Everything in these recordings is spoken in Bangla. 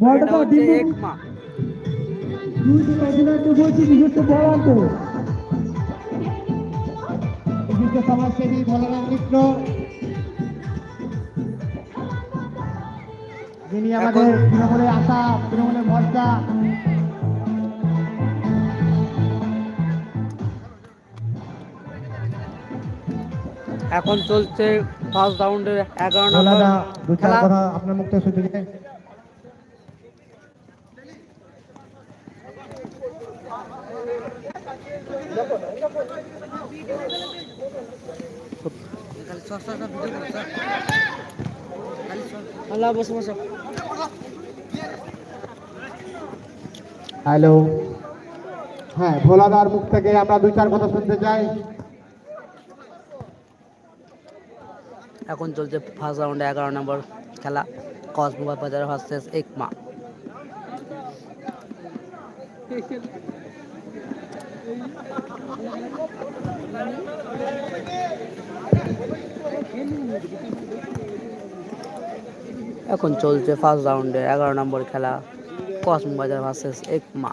বলটা এটা তো হচ্ছে দিন একমা দুই দিন অধিনায়ককে বলছি নিজস্ব বল আনতে বিশিষ্ট সমাজসেবী ভোলারাম মিত্র যিনি আমাদের এখন- তৃণমূলে আসা তৃণমূলের ভরসা এখন চলছে ফার্স্ট রাউন্ডের এগারো নম্বর খেলা আপনার মুক্ত সুযোগে হ্যালো। হ্যাঁ ভোলাদার মুখ থেকে আমরা দুই চার কথা শুনতে চাই। এখন চলছে ফার্স্ট রাউন্ডে এগারো নম্বর খেলা। কসমোবাই বাজার ভার্সেস একমা। এখন চলছে ফার্স্ট রাউন্ডে এগারো নম্বর খেলা কসমো বাজার ভার্সেস একমা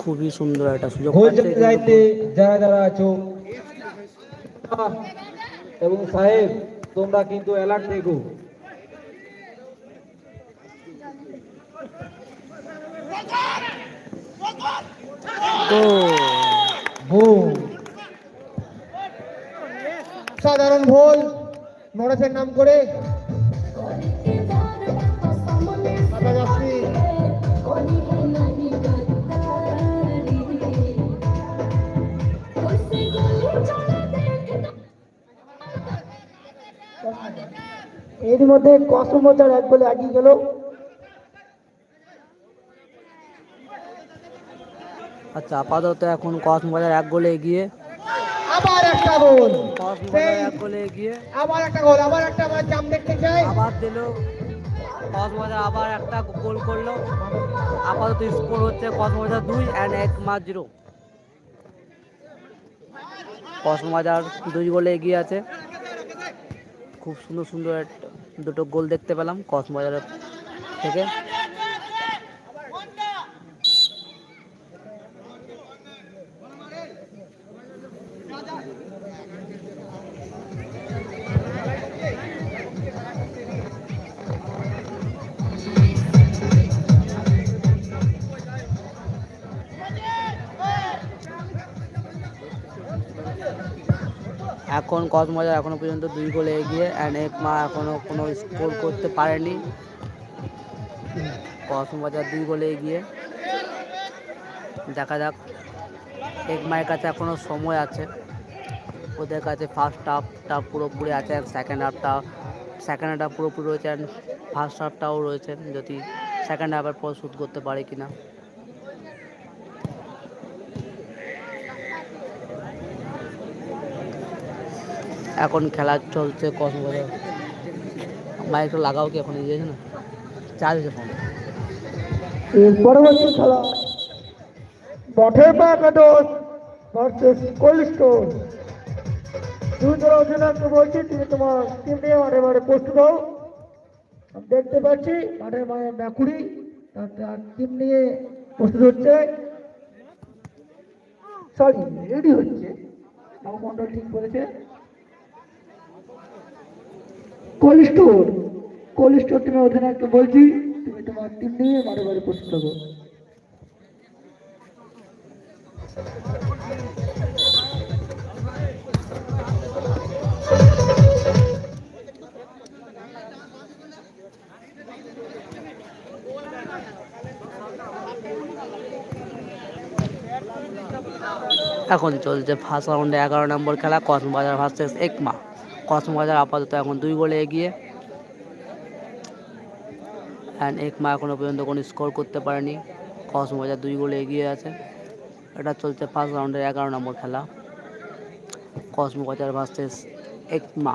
খুবই সুন্দর একটা সুযোগ গোল পাচ্ছে চলতে কিন্তু যাইতে যারা যারা আছো এবং সাহেব তোমরা কিন্তু অ্যালার্ট থেকো গোল। বুম সাধারণ ভোল। নরেশের নাম করে। এর মধ্যে কসমোচার এক বলে এগিয়ে গেল। আচ্ছা আপাতত এখন কসমো বাজার এক গোলে এগিয়ে একটা গোল। গোলে এগিয়ে। আবার একটা গোল আবার একটা আমরা চাপ দেখতে চাই। আবার দিল। আবার একটা গোল করল। আপাতত স্কোর হচ্ছে কসমবাজার দুই অ্যান্ড এক মাস জিরো। কসমবাজার দুই গোলে এগিয়ে আছে। খুব সুন্দর সুন্দর দুটো গোল দেখতে পেলাম কসমবাজারের থেকে। এখন কসমবাজার এখনও পর্যন্ত দুই গোলে এগিয়ে অ্যান্ড একমা এখনও কোনো স্কোর করতে পারেনি। কসমবাজার দুই গোলে এগিয়ে। দেখা যাক, এক মায়ের কাছে এখনও সময় আছে। ওদের কাছে ফার্স্ট হাফটা পুরোপুরি আছে সেকেন্ড হাফটা সেকেন্ড হাফটা পুরোপুরি রয়েছে অ্যান্ড ফার্স্ট হাফটাও রয়েছে, যদি সেকেন্ড হাফের পর শ্যুট করতে পারে কিনা। এখন খেলা চলছে কসমবাজার মাইকটা লাগাও কি এখন ইয়ে না? চার্জ ফোন পরবর্তী খেলা পথের মা একাদশ ভার্সেস কোল্ড স্টোর তোমার অধিনায়ককে বলছি, তুমি তোমার টিম নিয়ে মাঠে মাঠে প্রস্তুত হও দেখতে পাচ্ছি, মাঠের মায়ের ম্যাকুড়ি তার তার টিম নিয়ে প্রস্তুত হচ্ছে। সরি রেডি হচ্ছে। নবমন্ডল ঠিক করেছে। কোল্ড স্টোর কোল্ড স্টোর টিমের অধিনায়ককে বলছি, তুমি তোমার টিম নিয়ে মাঠে মাঠে প্রস্তুত হব এখন চলছে ফার্স্ট রাউন্ডে এগারো নম্বর খেলা কসমবাজার ভার্সেস একমা। কসমবাজার আপাতত এখন দুই গোলে এগিয়ে। অ্যান্ড একমা এখনও পর্যন্ত কোনো স্কোর করতে পারেনি। কসমবাজার দুই গোলে এগিয়ে আছে। এটা চলছে ফার্স্ট রাউন্ডের এগারো নম্বর খেলা। কসমবাজার ভার্সেস একমা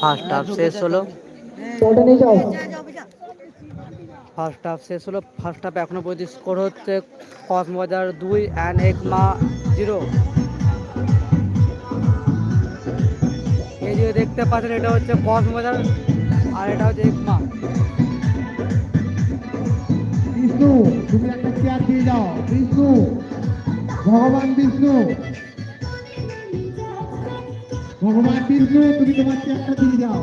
ফার্স্ট হাফ শেষ হলো। ফার্স্ট হাফ শেষ হলো। ফার্স্ট হাফে এখনও পর্যন্ত স্কোর হচ্ছে কসমবাজার দুই অ্যান্ড একমা জিরো এই যে দেখতে পাচ্ছেন, এটা হচ্ছে কসমবাজার আর এটা হচ্ছে একমা। বিষ্ণু, তুমি একটা চেয়ার দিয়ে যাও। বিষ্ণু, ভগবান বিষ্ণু। ভগবান বিষ্ণু, তুমি তোমার চেয়ারটা দিয়ে যাও।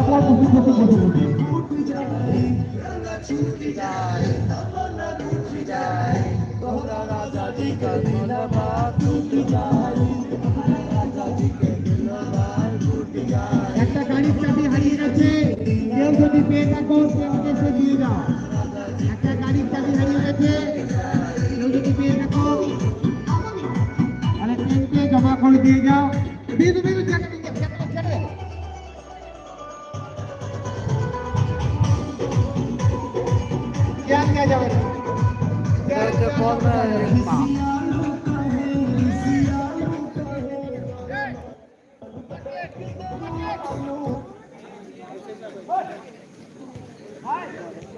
আপনার বসুন বসুন বসুন বসুন সে যাও একটা গাড়ির চাবি হারিয়ে গেছে দিয়ে যাও বিদু বিদু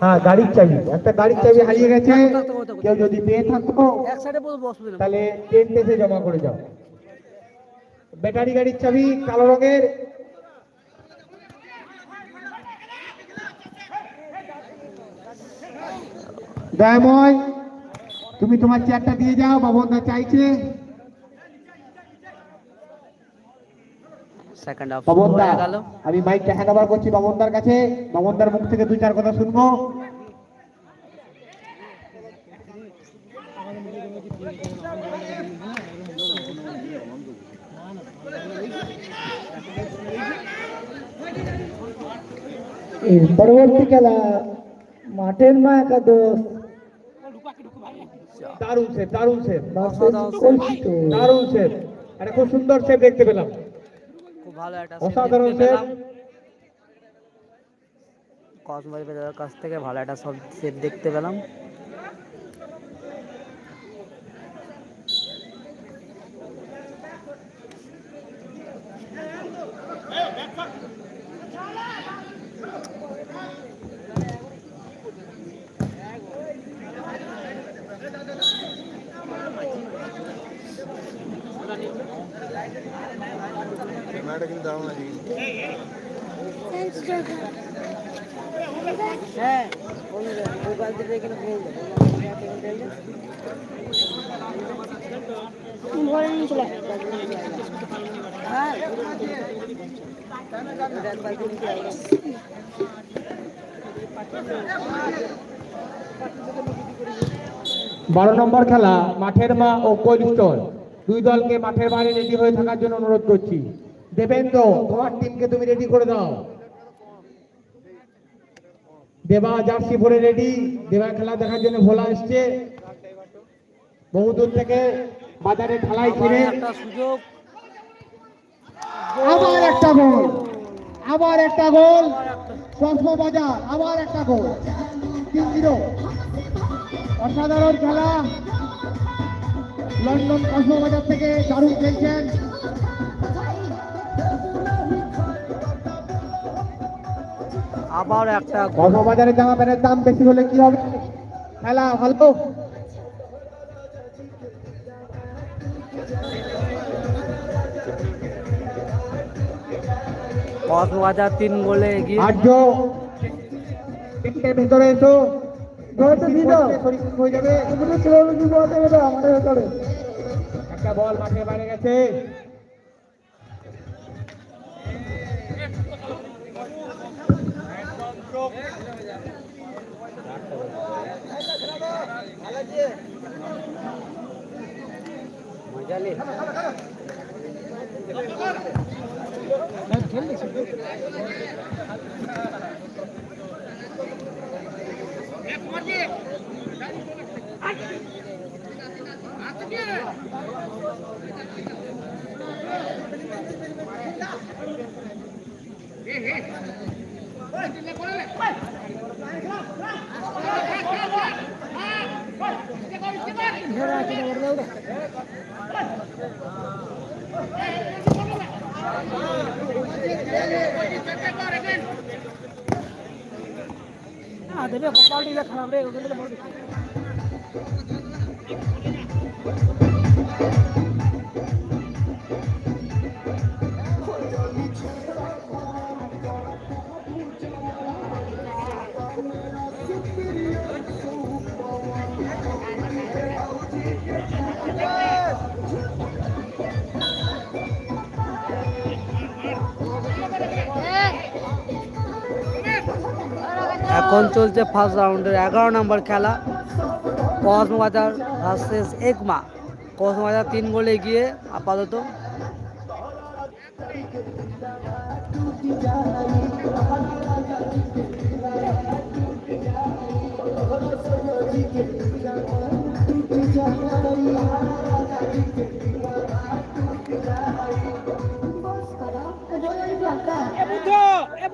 হ্যাঁ গাড়ির চাবি। একটা গাড়ির চাবি হারিয়ে গেছে। কেউ যদি পেয়ে থাকো তাহলে ট্রেন এসে জমা করে যাও ব্যাটারি গাড়ির চাবি কালো রঙের। দয়াময় তুমি তোমার চেয়ারটা দিয়ে যাও বাবনদা চাইছে। সেকেন্ড হয়ে গেল। আমি মাইকটা হ্যান্ড ওভার করছি কাছে। মুখ থেকে দুই চার কথা শুনব। পরবর্তী খেলা মাঠের মা একাদশ দারুণ সেভ দারুণ ভার্সেস দারুণ সেভ একটা খুব সুন্দর সেভ দেখতে পেলাম। ভালো একটা অসাধারণ save। কসমবাজার কাছ থেকে ভালো একটা সব সেভ দেখতে পেলাম বারো নম্বর খেলা, মাঠের মা ও কোল্ড স্টোর দুই দলকে মাঠের বাইরে রেডি হয়ে থাকার জন্য অনুরোধ করছি। দেবেন্দ্র তোমার টিমকে তুমি রেডি করে দাও। দেবা জার্সি পরে রেডি দেবা খেলা দেখার জন্য ভোলা এসছে। বহুদূর থেকে বাজারে ঢালাই কিনে আবার একটা গোল। আবার একটা গোল। কসমোবাজার আবার একটা গোল। তিন জিরো অসাধারণ খেলা। লন্ডন কসমোবাজার থেকে দারুণ খেলছেন। আবার একটা গোল। কসমোবাজারের জামা প্যান্টের দাম বেশি হলে কি হবে? খেলা ভালো? কক্সবাজার তিন গোলে এগিয়ে আর্য। টিমকে ভেতরে এসো। হয়তো দিয়ে দাও শরীর হয়ে যাবে এগুলো ছেলেগুলো কি বলতে আমাদের ভেতরে একটা এখন চলছে ফার্স্ট রাউন্ডের এগারো নম্বর খেলা। কসমবাজার ভার্সেস একমা কসমবাজার তিন গোলে গিয়ে আপাতত।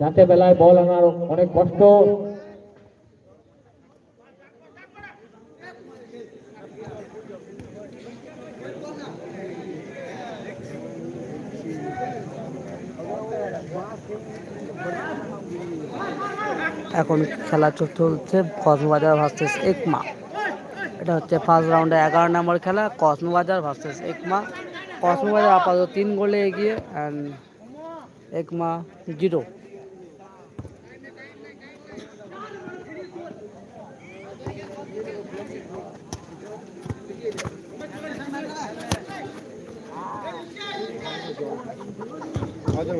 রাতে বেলায় বল আনার অনেক কষ্ট। এখন খেলা চলছে কসমবাজার ভার্সেস একমা। এটা হচ্ছে ফার্স্ট রাউন্ডে এগারো নম্বর খেলা কসমবাজার ভার্সেস একমা। কসমবাজার আপাতত তিন গোলে এগিয়ে অ্যান্ড একমা জিরো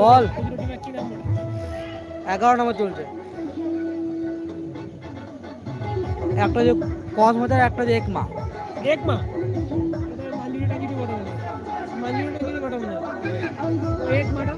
বল? এগারো নম্বর চলছে। একটা যে কসমোজার একটা যে একমা। এক মা মালিটা কি বলে মালিটা কি বলে এক মাটা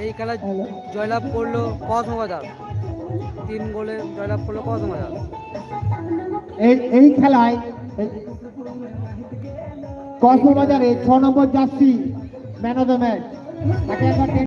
এই খেলায় জয়লাভ করল কসমোবাজার তিন গোলে জয়লাভ করল কসমোবাজার এই এই খেলায় কক্সবাজারে ছ নম্বর jersey man of the match.